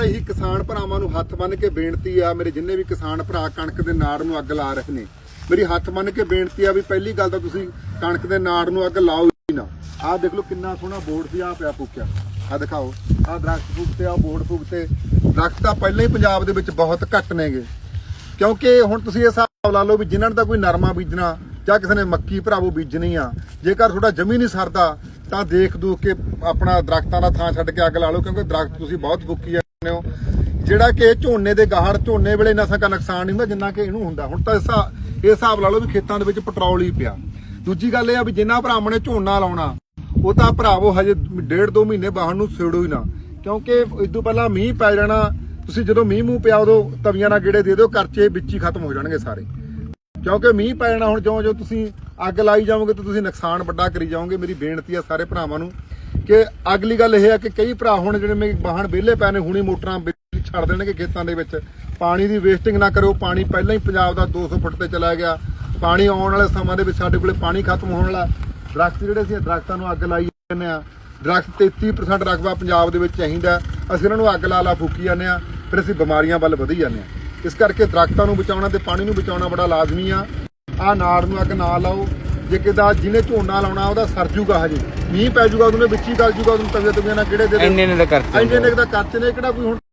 ਵਾਰ ਇਹੀ ਕਿਸਾਨ ਭਰਾਵਾਂ ਨੂੰ ਹੱਥ ਬੰਨ ਕੇ ਬੇਨਤੀ ਆ, ਮੇਰੇ ਜਿੰਨੇ ਵੀ ਕਿਸਾਨ ਭਰਾ ਕਣਕ ਦੇ ਨਾੜ ਨੂੰ ਅੱਗ ਲਾ ਰਹੇ ਨੇ, ਮੇਰੀ ਹੱਥ ਬੰਨ ਕੇ ਬੇਨਤੀ ਆ ਵੀ ਪਹਿਲੀ ਗੱਲ ਤਾਂ ਤੁਸੀਂ ਕਣਕ ਦੇ ਨਾੜ ਨੂੰ ਅੱਗ ਲਾਓ ਹੀ ਨਾ। ਆਹ ਦੇਖ ਲਓ ਕਿੰਨਾ ਸੋਹਣਾ ਬੋਰਡ ਵੀ ਆ ਪਿਆ ਫੂਕਿਆ। ਆ ਦਿਖਾਓ ਆ ਦਰਖਤ ਫੂਕਤੇ ਆ ਬੋਰਡ ਫੂਕਤੇ। ਦਰਖਤ ਤਾਂ ਪਹਿਲਾਂ ਹੀ ਪੰਜਾਬ ਦੇ ਵਿੱਚ ਬਹੁਤ ਘੱਟ ਨੇਗੇ। ਕਿਉਂਕਿ ਹੁਣ ਤੁਸੀਂ ਇਹ ਹਿਸਾਬ ਲਾ ਲਓ ਵੀ ਜਿਨ੍ਹਾਂ ਨੇ ਤਾਂ ਕੋਈ ਨਰਮਾ ਬੀਜਣਾ ਜਾਂ ਕਿਸੇ ਨੇ ਮੱਕੀ ਭਰਾਵੋ ਬੀਜਣੀ ਆ, ਜੇਕਰ ਤੁਹਾਡਾ ਜਮੀ ਨਹੀਂ ਸਰਦਾ, ਤਾਂ ਦੇਖ ਦੂਖ ਕੇ ਆਪਣਾ ਦਰਖਤਾਂ ਦਾ ਥਾਂ ਛੱਡ ਕੇ ਅੱਗ ਲਾ ਲਓ, ਕਿਉਂਕਿ ਦਰਖਤ ਤੁਸੀਂ ਬਹੁਤ ਫੂਕੀ ਜਾਂਦੇ ਹੋ। ਜਿਹੜਾ ਕਿ ਝੋਨੇ ਦੇ ਗਾਹੜ, ਝੋਨੇ ਵੇਲੇ ਇੰਨਾ ਸਕਾ ਨੁਕਸਾਨ ਨਹੀਂ ਹੁੰਦਾ, ਜਿੰਨਾ ਕਿ ਇਹਨੂੰ ਹੁੰਦਾ। ਹੁਣ ਤਾਂ ਇਸ ਇਹ ਹਿਸਾਬ ਲਾ ਲਓ ਵੀ ਖੇਤਾਂ ਦੇ ਵਿੱਚ ਪੈਟਰੋਲ ਹੀ ਪਿਆ। ਦੂਜੀ ਗੱਲ ਇਹ ਆ ਵੀ ਜਿੰਨਾ ਭਰਾਵਾਂ ਨੇ ਝੋਨਾ ਲਾਉਣਾ, ਉਹ ਤਾਂ ਭਰਾਵੋ ਹਜੇ ਡੇਢ ਦੋ ਮਹੀਨੇ ਬਾਹਰ ਨੂੰ ਛੇੜੋ ਹੀ ਨਾ। ਕਿਉਂਕਿ ਇਦੋਂ ਪਹਿਲਾਂ ਮੀਂਹ ਪੈ ਜਾਣਾ, ਤੁਸੀਂ ਜਦੋਂ ਮੀਂਹ ਮੂੰਹ ਪਿਆ ਉਦੋਂ ਤਵੀਆਂ ਨਾਲ ਗੇੜੇ ਦੇ ਦਿਓ, ਕਰਚੇ ਵਿੱਚ ਹੀ ਖਤਮ ਹੋ ਜਾਣਗੇ ਸਾਰੇ। ਕਿਉਂਕਿ ਮੀਂਹ ਪੈ ਜਾਣਾ ਹੁਣ ਜਿਉਂ ਜਿਉਂ ਤੁਸੀਂ ਅੱਗ ਲਾਈ ਜਾਓਗੇ ਤਾਂ ਤੁਸੀਂ ਨੁਕਸਾਨ ਵੱਡਾ ਕਰੀ ਜਾਓਗੇ ਮੇਰੀ ਬੇਨਤੀ ਆ ਸਾਰੇ ਭਰਾਵਾਂ ਨੂੰ ਕਿ ਅਗਲੀ ਗੱਲ ਇਹ ਹੈ ਕਿ ਕਈ ਭਰਾ ਹੁਣ ਜਿਹੜੇ ਮੇ ਵਾਹਣ ਵਿਹਲੇ ਪਏ ਨੇ, ਹੁਣੀ ਮੋਟਰਾਂ ਵਿੱਚ ਛੱਡ ਦੇਣਗੇ ਖੇਤਾਂ ਦੇ ਵਿੱਚ। ਪਾਣੀ ਦੀ ਵੇਸਟਿੰਗ ਨਾ ਕਰੋ, ਪਾਣੀ ਪਹਿਲਾਂ ਹੀ ਪੰਜਾਬ ਦਾ 200 ਫੁੱਟ ਤੇ ਚਲਾ ਗਿਆ। ਪਾਣੀ ਆਉਣ ਵਾਲੇ ਸਮਾਂ ਦੇ ਵਿੱਚ ਸਾਡੇ ਕੋਲੇ ਪਾਣੀ ਖਤਮ ਹੋਣ ਵਾਲਾ। ਦਰਖਤ ਜਿਹੜੇ ਸੀ, ਦਰਖਤਾਂ ਨੂੰ ਅੱਗ ਲਾਈ ਜਾਂਦੇ ਆ। ਦਰਖਤ 33% ਰਕਬਾ ਪੰਜਾਬ ਦੇ ਵਿੱਚ ਚਾਹੀਦਾ। ਅਸੀਂ ਉਹਨਾਂ ਨੂੰ ਅੱਗ ਲਾ ਲਾ ਫੂਕੀ ਜਾਂਦੇ ਆ, ਫਿਰ ਅਸੀਂ ਬਿਮਾਰੀਆਂ ਵੱਲ ਵਧੀ ਜਾਂਦੇ ਆ। ਇਸ ਕਰਕੇ ਦਰਖਤਾਂ ਨੂੰ ਬਚਾਉਣਾ ਤੇ ਪਾਣੀ ਨੂੰ ਬਚਾਉਣਾ ਬੜਾ ਲਾਜ਼ਮੀ ਆ। ਆ ਨਾੜ ਨੂੰ ਅੱਗ ਨਾ ਲਾਓ। ਜੇ ਕਿਦਾ ਜਿਹਨੇ ਝੋਨਾ ਲਾਉਣਾ ਉਹਦਾ ਸਰ ਜੂਗਾ ਹਜੇ। ਮੀਂਹ ਪੈ ਜੂਗਾ ਉਹਨੇ ਵਿੱਚ ਹੀ ਗਲ ਜੂਗਾ ਉਹਨੂੰ ਤਵੇ ਤਵੇ ਨਾਲ ਕਿਹੜੇ ਦੇ ਇੰਨੇ ਨੇ ਤਾਂ ਕਰਤੇ ਇੰਨੇ ਨੇ। ਦਾ ਕੱਚ ਨੇ ਕਿਹੜਾ ਕੋਈ ਹੁਣ